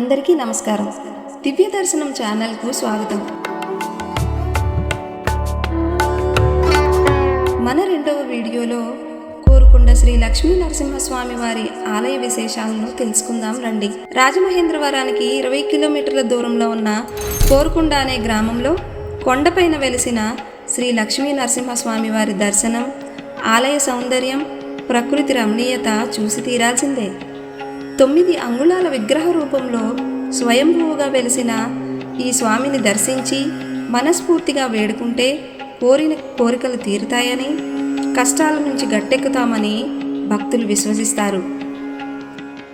అందరికీ నమస్కారం. దివ్య దర్శనం ఛానల్కు స్వాగతం. మన రెండవ వీడియోలో కోరుకొండ శ్రీ లక్ష్మీ నరసింహస్వామి వారి ఆలయ విశేషాలను తెలుసుకుందాం రండి. రాజమహేంద్రవరానికి ఇరవై కిలోమీటర్ల దూరంలో ఉన్న కోరుకొండ అనే గ్రామంలో కొండపైన వెలిసిన శ్రీ లక్ష్మీ నరసింహస్వామి వారి దర్శనం ఆలయ సౌందర్యం ప్రకృతి రమణీయత చూసి తీరాల్సిందే. తొమ్మిది అంగుళాల విగ్రహ రూపంలో స్వయంభూగా వెలిసిన ఈ స్వామిని దర్శించి మనస్ఫూర్తిగా వేడుకుంటే కోరిన కోరికలు తీరుతాయని కష్టాల నుంచి గట్టెక్కుతామని భక్తులు విశ్వసిస్తారు.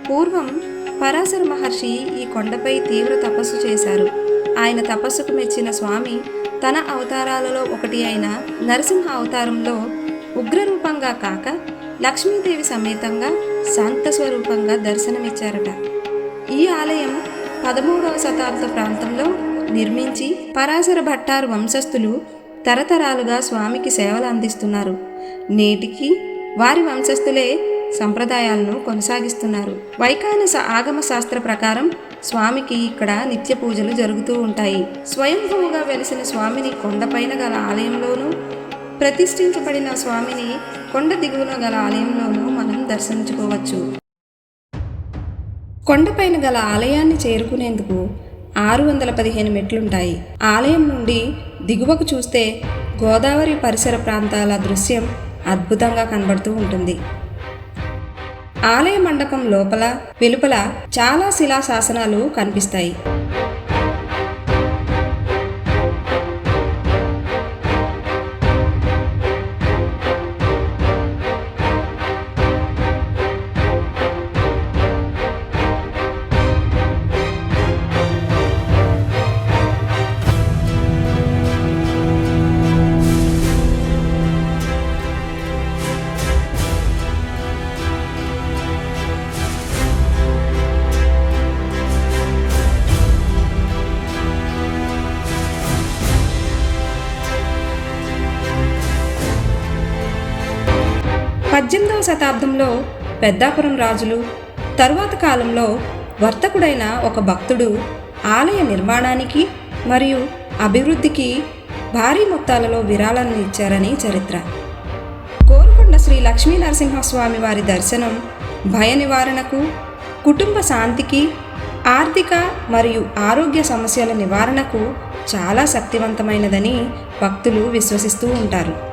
పూర్వం పరాశర మహర్షి ఈ కొండపై తీవ్ర తపస్సు చేశారు. ఆయన తపస్సుకు మెచ్చిన స్వామి తన అవతారాలలో ఒకటి అయిన నరసింహ అవతారంలో ఉగ్రరూపంగా కాక లక్ష్మీదేవి సమేతంగా శాంత స్వరూపంగా దర్శనమిచ్చారట. ఈ ఆలయం పదమూడవ శతాబ్ద ప్రాంతంలో నిర్మించి పరాశర భట్టారు వంశస్థులు తరతరాలుగా స్వామికి సేవలు అందిస్తున్నారు. నేటికి వారి వంశస్థులే సంప్రదాయాలను కొనసాగిస్తున్నారు. వైకానస ఆగమ శాస్త్ర ప్రకారం స్వామికి ఇక్కడ నిత్య పూజలు జరుగుతూ ఉంటాయి. స్వయంభూగా వెలిసిన స్వామిని కొండపైన గల ఆలయంలోనూ ప్రతిష్ఠించబడిన స్వామిని కొండ దిగువన గల ఆలయంలోనూ మనం దర్శించుకోవచ్చు. కొండపైన గల ఆలయాన్ని చేరుకునేందుకు ఆరు వందల పదిహేను మెట్లుంటాయి. ఆలయం నుండి దిగువకు చూస్తే గోదావరి పరిసర ప్రాంతాల దృశ్యం అద్భుతంగా కనబడుతూ ఉంటుంది. ఆలయ మండపం లోపల వెలుపల చాలా శిలా శాసనాలు కనిపిస్తాయి. పద్దెనిమిదవ శతాబ్దంలో పెద్దాపురం రాజులు తరువాత కాలంలో వర్తకుడైన ఒక భక్తుడు ఆలయ నిర్మాణానికి మరియు అభివృద్ధికి భారీ మొత్తాలలో విరాళాలను ఇచ్చారని చరిత్ర. కోరుకొండ శ్రీ లక్ష్మీ నరసింహస్వామి వారి దర్శనం భయ నివారణకు కుటుంబ శాంతికి ఆర్థిక మరియు ఆరోగ్య సమస్యల నివారణకు చాలా శక్తివంతమైనదని భక్తులు విశ్వసిస్తూ ఉంటారు.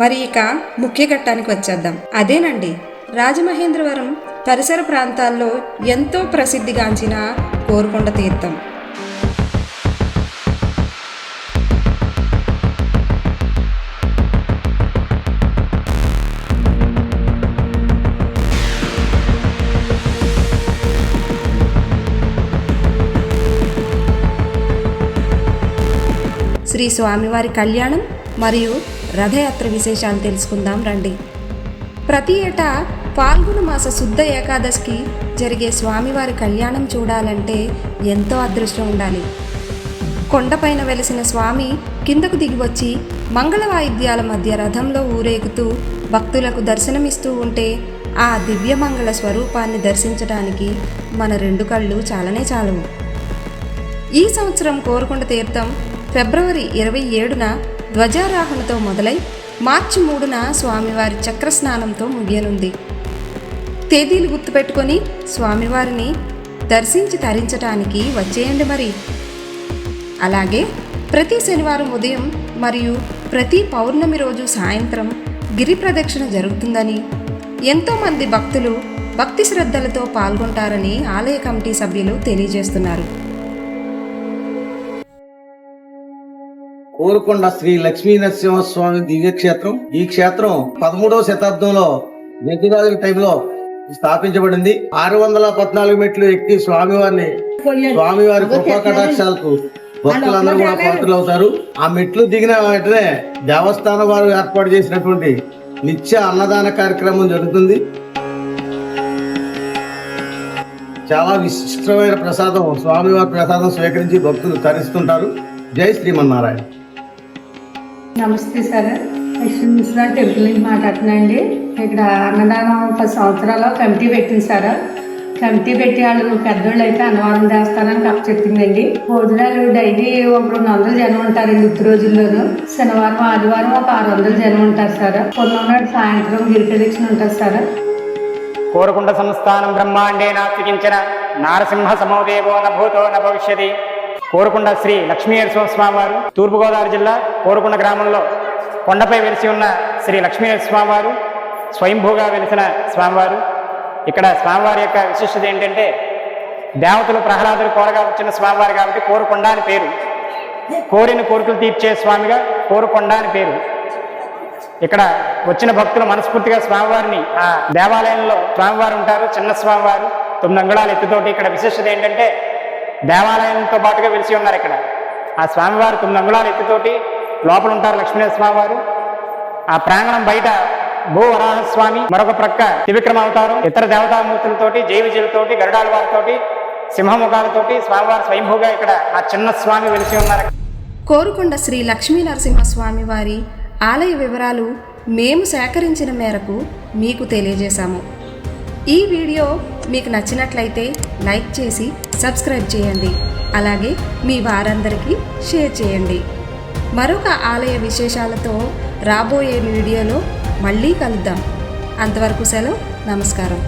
మరి ఇక ముఖ్య ఘట్టానికి వచ్చేద్దాం. అదేనండి రాజమహేంద్రవరం పరిసర ప్రాంతాల్లో ఎంతో ప్రసిద్ధిగాంచిన కోరుకొండ తీర్థం. శ్రీ స్వామివారి కళ్యాణం మరియు రథయాత్ర విశేషాలు తెలుసుకుందాం రండి. ప్రతి ఏటా పాల్గొన మాస శుద్ధ ఏకాదశికి జరిగే స్వామివారి కళ్యాణం చూడాలంటే ఎంతో అదృష్టం ఉండాలి. కొండపైన వెలిసిన స్వామి కిందకు దిగి వచ్చి మంగళ వాయిద్యాల మధ్య రథంలో ఊరేగుతూ భక్తులకు దర్శనమిస్తూ ఉంటే ఆ దివ్యమంగళ స్వరూపాన్ని దర్శించడానికి మన రెండు కళ్ళు చాలనే చాలవు. ఈ సంవత్సరం కోరుకొండ తీర్థం ఫిబ్రవరి ఇరవై ఏడున ధ్వజారాహులతో మొదలై మార్చి మూడున స్వామివారి చక్రస్నానంతో ముగియనుంది. తేదీలు గుర్తుపెట్టుకొని స్వామివారిని దర్శించి తరించటానికి వచ్చేయండి మరి. అలాగే ప్రతి శనివారం ఉదయం మరియు ప్రతి పౌర్ణమి రోజు సాయంత్రం గిరి ప్రదక్షిణ జరుగుతుందని ఎంతోమంది భక్తులు భక్తి శ్రద్ధలతో పాల్గొంటారని ఆలయ కమిటీ సభ్యులు తెలియజేస్తున్నారు. కోరుకొండ శ్రీ లక్ష్మీ నరసింహస్వామి దివ్యక్షేత్రం ఈ క్షేత్రం పదమూడవ శతాబ్దంలో జగ్గురాజుల టైంలో స్థాపించబడింది. ఆరు వందల పద్నాలుగు మెట్లు ఎక్కి స్వామివారిని స్వామివారి కృపా కటాక్షాలకు భక్తులందరూ కూడా పాత్రలు అవుతారు. ఆ మెట్లు దిగిన వెంటనే దేవస్థానం వారు ఏర్పాటు చేసినటువంటి నిత్య అన్నదాన కార్యక్రమం జరుగుతుంది. చాలా విశిష్టమైన ప్రసాదం స్వామివారి ప్రసాదం స్వీకరించి భక్తులు తరిస్తుంటారు. జై శ్రీమన్నారాయణ. నమస్తే సార్. లక్ష్మీ మిశ్రా టెంపుల్ నుంచి మాట్లాడుతున్నాండి ఇక్కడ అన్నదానం పది సంవత్సరాలు కమిటీ పెట్టింది సార్. కమిటీ పెట్టి వాళ్ళు పెద్దోళ్ళు అయితే అన్నవరం దేవస్థానానికి కప్ప చెప్పిందండి. భోజనాలు డైలీ ఒక రెండు వందలు జనం ఉంటారండి ఇద్దరు రోజుల్లోనూ. శనివారం ఆదివారం ఒక ఆరు వందలు జనం ఉంటారు సార్. పొన్ననాడు సాయంత్రం గిరి ప్రదక్షిణ ఉంటుంది సార్. కోరుకుంట సంస్థానం బ్రహ్మాండే నాస్తికించిన నారసింహ సమోదేవో నభూతో న కోరుకొండ శ్రీ లక్ష్మీ నరసింహస్వామి వారు తూర్పుగోదావరి జిల్లా కోరుకొండ గ్రామంలో కొండపై వెలిసి ఉన్న శ్రీ లక్ష్మీ స్వామివారు స్వయంభూగా వెలిసిన స్వామివారు. ఇక్కడ స్వామివారి యొక్క విశిష్టత ఏంటంటే దేవతలు ప్రహ్లాదులు కోరగా వచ్చిన స్వామివారు కాబట్టి కోరుకొండ అని పేరు. కోరిన కోరికలు తీర్చే స్వామిగా కోరుకొండ అని పేరు. ఇక్కడ వచ్చిన భక్తులు మనస్ఫూర్తిగా స్వామివారిని ఆ దేవాలయంలో స్వామివారు ఉంటారు చిన్న స్వామివారు. తొమ్మిది అంగుళాల ఎత్తుతోటి ఇక్కడ విశిష్టత ఏంటంటే దేవాలయంతో పాటుగా వెలిసి ఉన్నారు ఇక్కడ. ఆ స్వామివారు తొమ్మిది అంగుళాల ఎత్తుతోటి లోపల ఉంటారు లక్ష్మీనరసింహ స్వామివారు. ఆ ప్రాంగణం బయట భూ వరాహస్వామి మరొక ప్రక్క త్రివిక్రమ అవతారం ఇతర దేవతామూర్తులతోటి జైవిజులతోటి గరుడాల వారితోటి సింహముఖాలతోటి స్వామివారు స్వయంభూగా ఇక్కడ ఆ చిన్న స్వామి వెలిసి ఉన్నారు. కోరుకొండ శ్రీ లక్ష్మీ నరసింహస్వామి వారి ఆలయ వివరాలు మేము సేకరించిన మేరకు మీకు తెలియజేశాము. ఈ వీడియో మీకు నచ్చినట్లయితే లైక్ చేసి సబ్స్క్రైబ్ చేయండి. అలాగే మీ వారందరికీ షేర్ చేయండి. మరొక ఆలయ విశేషాలతో రాబోయే వీడియోలో మళ్ళీ కలుద్దాం. అంతవరకు సెలవు నమస్కారం.